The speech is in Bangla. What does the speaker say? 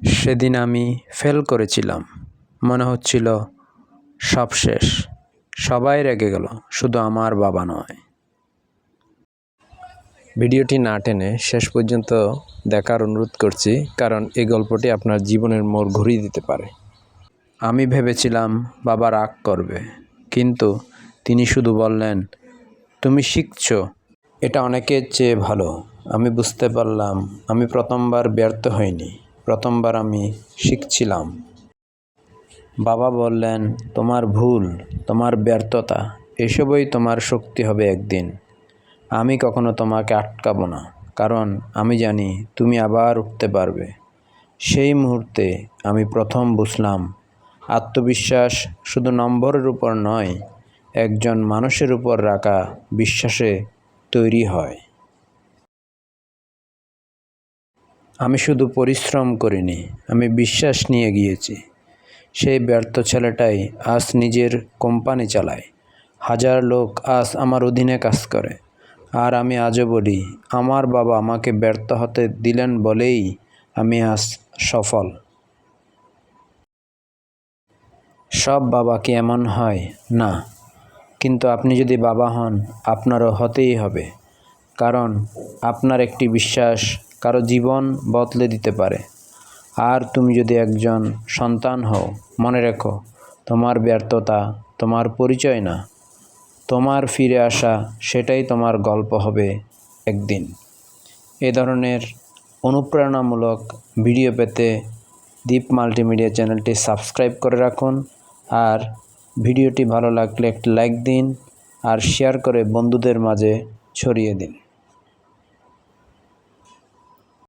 সেদিন আমি ফেল করেছিলাম। মনে হচ্ছিল, সব শেষ, সবাই রেগে গেল, শুধু আমার বাবা নয়। ভিডিওটি না টেনে শেষ পর্যন্ত দেখার অনুরোধ করছি, কারণ এই গল্পটি আপনার জীবনের মোড় ঘুরিয়ে দিতে পারে। আমি ভেবেছিলাম, বাবা রাগ করবে, কিন্তু তিনি শুধু বললেন, তুমি শিখছো, এটা অনেকের চেয়ে ভালো। আমি বুঝতে পারলাম, আমি প্রথমবার ব্যর্থ হইনি। প্রথমবার আমি শিখছিলাম। বাবা বললেন, তোমার ভুল, তোমার ব্যর্থতা, এসবই তোমার শক্তি হবে একদিন। আমি কখনো তোমাকে আটকাবো না, কারণ আমি জানি তুমি আবার উঠতে পারবে। সেই মুহূর্তে আমি প্রথম বুঝলাম, আত্মবিশ্বাস শুধু নম্বরের উপর নয়, একজন মানুষের উপর রাখা বিশ্বাসে তৈরি হয়। আমি শুধু পরিশ্রম করিনি, আমি বিশ্বাস নিয়ে গিয়েছি। সেই ব্যর্থ ছেলেটাই আজ নিজের কোম্পানি চালায়। হাজার লোক আজ আমার অধীনে কাজ করে। আর আমি আজও বলি, আমার বাবা আমাকে ব্যর্থ হতে দিলেন বলেই আমি আজ সফল। সব বাবা কি এমন হয়? না। কিন্তু আপনি যদি বাবা হন, আপনারও হতেই হবে। কারণ আপনার একটি বিশ্বাস কারও জীবন বদলে দিতে পারে। আর তুমি যদি একজন সন্তান হও, মনে রেখো, তোমার ব্যর্থতা তোমার পরিচয় না। তোমার ফিরে আসা সেটাই তোমার গল্প হবে একদিন। এ ধরনের অনুপ্রেরণামূলক ভিডিও পেতে দীপ মাল্টিমিডিয়া চ্যানেলটি সাবস্ক্রাইব করে রাখুন আর ভিডিওটি ভালো লাগলে একটি লাইক দিন আর শেয়ার করে বন্ধুদের মাঝে ছড়িয়ে দিন।